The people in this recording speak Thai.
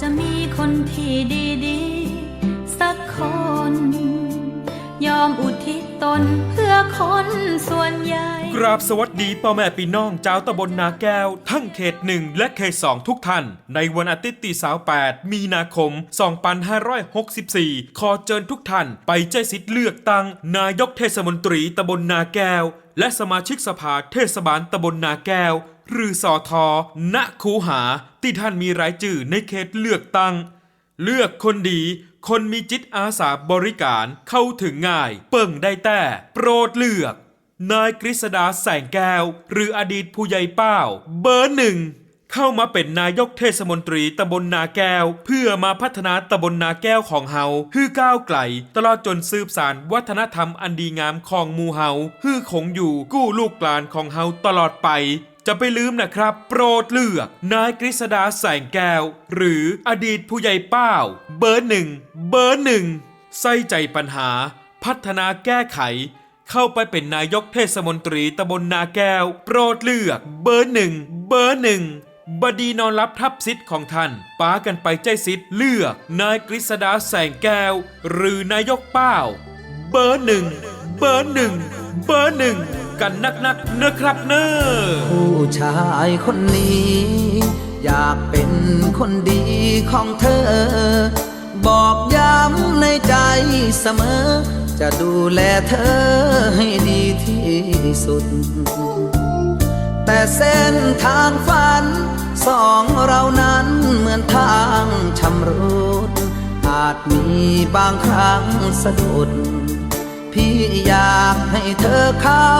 จะมีคนที่ดีดี อมอุทิศตนเพื่อคนส่วนใหญ่ กราบสวัสดีพ่อแม่พี่น้องเจ้าตำบลนาแก้ว ทั้งเขตหนึ่งและเขตสองทุกท่าน ในวันอาทิตย์ที่สาว8มีนาคม 2564 ขอเชิญทุกท่าน ไปใจสิทธิ์เลือกตั้ง นายกเทศมนตรีตำบลนาแก้ว และสมาชิกสภาเทศบาลตำบลนาแก้ว หรือสอทอณคูหาที่ท่านมีรายจื่อในเขตเลือกตั้ง เลือกคนดี คนมีจิตอาสาบริการเข้าถึงง่าย เปิ่งได้แต่ โปรดเลือก นายกฤษดาแสงแก้ว หรืออดีตผู้ใหญ่เป้า เบอร์หนึ่ง เข้ามาเป็นนายกเทศมนตรีตำบลนาแก้ว เพื่อมาพัฒนาตำบลนาแก้วของเฮาฮือก้าวไกล ตลอดจนสืบสารวัฒนธรรมอันดีงามของมูเฮาฮือคงอยู่กู้ลูกหลานของเฮาตลอดไป จะไปลืมนะครับ โปรดเลือก นายกฤษดาแสงแก้ว หรืออดีตผู้ใหญ่เป้า เบอร์หนึ่งเบอร์หนึ่งใส่ใจปัญหา พัฒนาแก้ไข เข้าไปเป็นนายกเทศมนตรีตำบลนาแก้ว โปรดเลือก เบอร์หนึ่งเบอร์หนึ่งบดีนอนรับทับสิทธิ์ของท่านป้ากันไปใจสิทธิ์เลือก นายกฤษดาแสงแก้ว หรือนายกเป้า เบอร์หนึ่งเบอร์หนึ่งเบอร์หนึ่ง กันนักๆนะครับเน้อผู้ชายคนนี้ อยากเป็นคนดีของเธอ บอกย้ำในใจเสมอ จะดูแลเธอให้ดีที่สุด แต่เส้นทางฝัน สองเรานั้นเหมือนทางชำรุดอาจมีบางครั้งสะดุดพี่อยากให้เธอเข้า